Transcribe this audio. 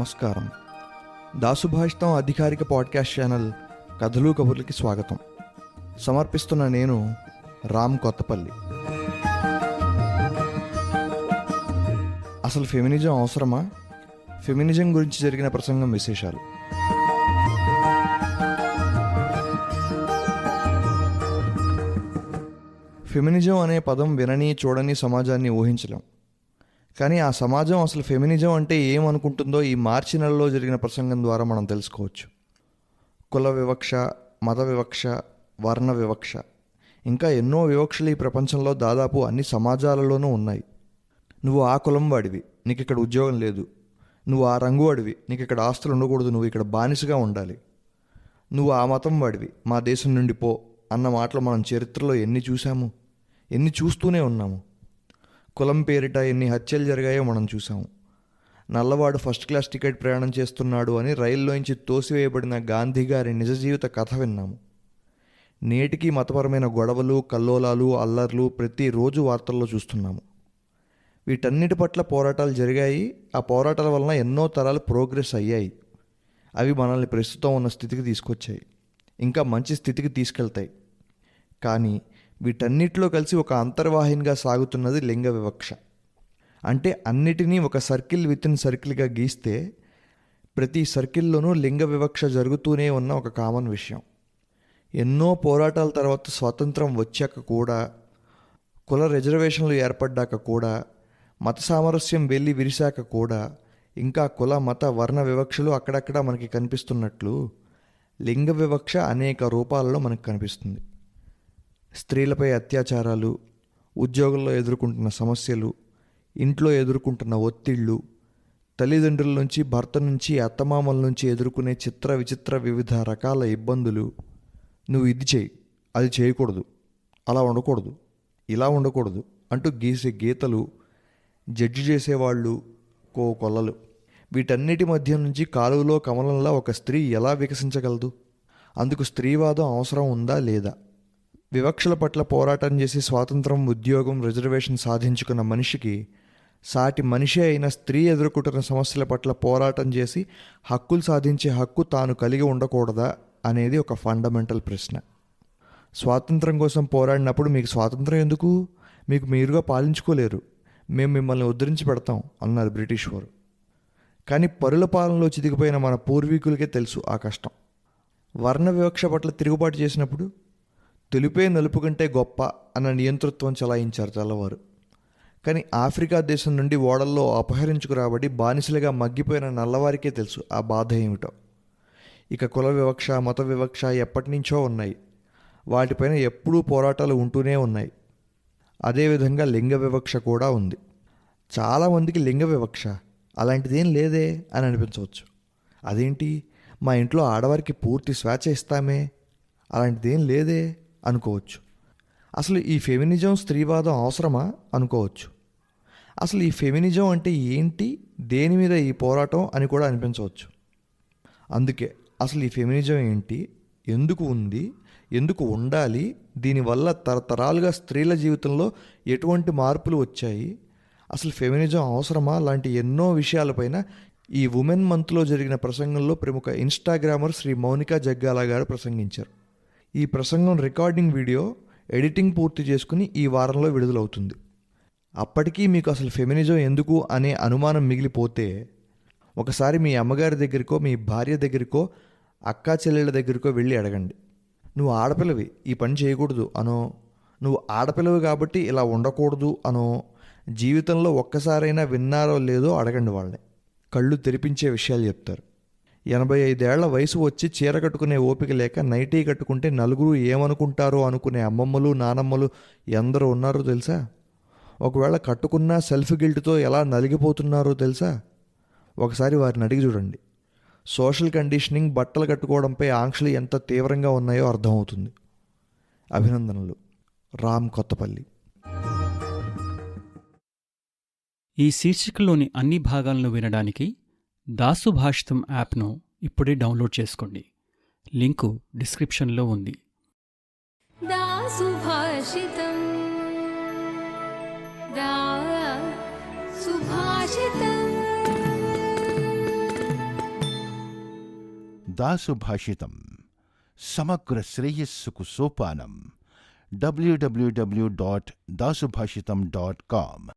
నమస్కారం. దాసుభాషితం అధికారిక podcast channel కథలు కబుర్లకి స్వాగతం. సమర్పిస్తున్న నేను రామ్ కొత్తపల్లి. అసలు ఫెమినిజం అవసరమా? ఫెమినిజం గురించి జరిగిన ప్రసంగం విశేషాలు. ఫెమినిజం అనే పదం వినని చూడని సమాజాన్ని ఊహించలేం. కానీ ఆ సమాజం అసలు ఫెమినిజం అంటే ఏమనుకుంటుందో ఈ మార్చి నెలలో జరిగిన ప్రసంగం ద్వారా మనం తెలుసుకోవచ్చు. కుల వివక్ష మత వివక్ష వర్ణ వివక్ష. ఇంకా ఎన్నో వివక్షలు ఈ ప్రపంచంలో దాదాపు అన్ని సమాజాలలోనూ ఉన్నాయి. నువ్వు ఆ కులం వాడివి నీకు ఇక్కడ ఉద్యోగం లేదు. నువ్వు ఆ రంగు వాడివి నీకు ఇక్కడ ఆస్తులు ఉండకూడదు నువ్వు ఇక్కడ బానిసగా ఉండాలి. నువ్వు ఆ మతం వాడివి మా దేశం నుండి పో అన్న మాటలు మనం చరిత్రలో ఎన్ని చూసాము ఎన్ని చూస్తూనే ఉన్నాము? కులం పేరిట ఎన్ని హత్యలు జరిగాయో మనం చూసాము నల్లవాడు ఫస్ట్ క్లాస్ టికెట్ ప్రయాణం చేస్తున్నాడు అని రైల్లోంచి తోసివేయబడిన గాంధీ గారి నిజ జీవిత కథ విన్నాము. నేటికి మతపరమైన గొడవలు కల్లోలాలు అల్లర్లు ప్రతిరోజు వార్తల్లో చూస్తున్నాము. వీటన్నిటి పట్ల పోరాటాలు జరిగాయి. ఆ పోరాటాల వలన ఎన్నో తరాలు ప్రోగ్రెస్ అయ్యాయి. అవి మనల్ని ప్రస్తుతం ఉన్న స్థితికి తీసుకొచ్చాయి. ఇంకా మంచి స్థితికి తీసుకెళ్తాయి. కానీ వీటన్నిటిలో కలిసి ఒక అంతర్వాహినిగా సాగుతున్నది లింగ వివక్ష. అంటే అన్నిటినీ ఒక సర్కిల్ విత్ ఇన్ సర్కిల్గా గీస్తే ప్రతి సర్కిల్లోనూ లింగ వివక్ష జరుగుతూనే ఉన్న ఒక కామన్ విషయం. ఎన్నో పోరాటాల తర్వాత స్వాతంత్రం వచ్చాక కూడా కుల రిజర్వేషన్లు ఏర్పడ్డాక కూడా మత సామరస్యం వెళ్ళి విరిశాక కూడా ఇంకా కుల మత వర్ణ వివక్షలు అక్కడక్కడ మనకి కనిపిస్తున్నట్లు లింగ వివక్ష అనేక రూపాలలో మనకు కనిపిస్తుంది. స్త్రీలపై అత్యాచారాలు ఉద్యోగంలో ఎదుర్కొంటున్న సమస్యలు ఇంట్లో ఎదుర్కొంటున్న ఒత్తిళ్ళు తల్లిదండ్రుల నుంచి భర్త నుంచి అత్తమామల నుంచి ఎదుర్కొనే చిత్ర విచిత్ర వివిధ రకాల ఇబ్బందులు. నువ్వు ఇది చేయి అది చేయకూడదు అలా ఉండకూడదు ఇలా ఉండకూడదు అంటూ గీసే గీతలు జడ్జి చేసేవాళ్ళు కో కొల్లలు. వీటన్నిటి మధ్య నుంచి కాలువలో కమలంలా ఒక స్త్రీ ఎలా వికసించగలదు? అందుకు స్త్రీవాదం అవసరం ఉందా లేదా? వివక్షల పట్ల పోరాటం చేసి స్వాతంత్రం ఉద్యోగం రిజర్వేషన్ సాధించుకున్న మనిషికి సాటి మనిషి అయిన స్త్రీ ఎదుర్కొంటున్న సమస్యల పట్ల పోరాటం చేసి హక్కులు సాధించే హక్కు తాను కలిగి ఉండకూడదా అనేది ఒక ఫండమెంటల్ ప్రశ్న. స్వాతంత్రం కోసం పోరాడినప్పుడు మీకు స్వాతంత్రం ఎందుకు? మీకు మీరుగా పాలించుకోలేరు. మేము మిమ్మల్ని ఉద్ధరించి పెడతాం అన్నారు బ్రిటిష్ వారు. కానీ పరుల పాలనలో చితికిపోయిన మన పూర్వీకులకే తెలుసు ఆ కష్టం. వర్ణ వివక్ష పట్ల తిరుగుబాటు చేసినప్పుడు తెలుపే నలుపు కంటే గొప్ప అన్న నియంతృత్వం చలాయించారు తెల్లవారు. కానీ ఆఫ్రికా దేశం నుండి ఓడల్లో అపహరించుకురాబడి బానిసలుగా మగ్గిపోయిన నల్లవారికే తెలుసు ఆ బాధ ఏమిటో. ఇక కుల వివక్ష మత వివక్ష ఎప్పటి నుంచో ఉన్నాయి. వాటిపైన ఎప్పుడూ పోరాటాలు ఉంటూనే ఉన్నాయి. అదేవిధంగా లింగ వివక్ష కూడా ఉంది. చాలామందికి లింగ వివక్ష అలాంటిదేం లేదే అని అనిపించవచ్చు. అదేంటి? మా ఇంట్లో ఆడవారికి పూర్తి స్వేచ్ఛ ఇస్తామే. అలాంటిదేం లేదే. అనుకోవచ్చు. అసలు ఈ ఫెమినిజం స్త్రీవాదం అవసరమా? అనుకోవచ్చు. అసలు ఈ ఫెమినిజం అంటే ఏంటి? దేని మీద ఈ పోరాటం అని కూడా అనిపించవచ్చు. అందుకే అసలు ఈ ఫెమినిజం ఏంటి? ఎందుకు ఉంది? ఎందుకు ఉండాలి? దీనివల్ల తరతరాలుగా స్త్రీల జీవితంలో ఎటువంటి మార్పులు వచ్చాయి? అసలు ఫెమినిజం అవసరమా? లాంటి ఎన్నో విషయాలపైన ఈ ఉమెన్ మంత్లో జరిగిన ప్రసంగంలో ప్రముఖ ఇన్స్టాగ్రామర్ శ్రీ మౌనికా జగ్గాల గారు ప్రసంగించారు. ఈ ప్రసంగం రికార్డింగ్ వీడియో ఎడిటింగ్ పూర్తి చేసుకుని ఈ వారంలో విడుదలవుతుంది. అప్పటికీ మీకు అసలు ఫెమినిజం ఎందుకు అనే అనుమానం మిగిలిపోతే ఒకసారి మీ అమ్మగారి దగ్గరికో మీ భార్య దగ్గరికో అక్కా చెల్లెళ్ళ దగ్గరికో వెళ్ళి అడగండి. నువ్వు ఆడపిల్లవి ఈ పని చేయకూడదు అనో నువ్వు ఆడపిల్లవి కాబట్టి ఇలా ఉండకూడదు అనో జీవితంలో ఒక్కసారైనా విన్నారో లేదో అడగండి వాళ్ళని. కళ్ళు తెరిపించే విషయాలు చెప్తారు. ఎనభై ఐదేళ్ళ వయసు వచ్చి చీర కట్టుకునే ఓపిక లేక నైటీ కట్టుకుంటే నలుగురు ఏమనుకుంటారో అనుకునే అమ్మమ్మలు నానమ్మలు ఎందరో ఉన్నారో తెలుసా? ఒకవేళ కట్టుకున్నా సెల్ఫ్ గిల్ట్తో ఎలా నలిగిపోతున్నారో తెలుసా? ఒకసారి వారిని అడిగి చూడండి. సోషల్ కండిషనింగ్ బట్టలు కట్టుకోవడంపై ఆంక్షలు ఎంత తీవ్రంగా ఉన్నాయో అర్థమవుతుంది. అభినందనలు. రామ్ కొత్తపల్లి. ఈ శీర్షికలోని అన్ని భాగాలను వినడానికి దాసు భాషితం యాప్ను ఇప్పుడే డౌన్లోడ్ చేసుకోండి. లింకు డిస్క్రిప్షన్లో ఉంది. దాసుభాషితం. సమగ్ర శ్రేయస్సుకు సోపానం. W W W dot Dasubhashitam dot com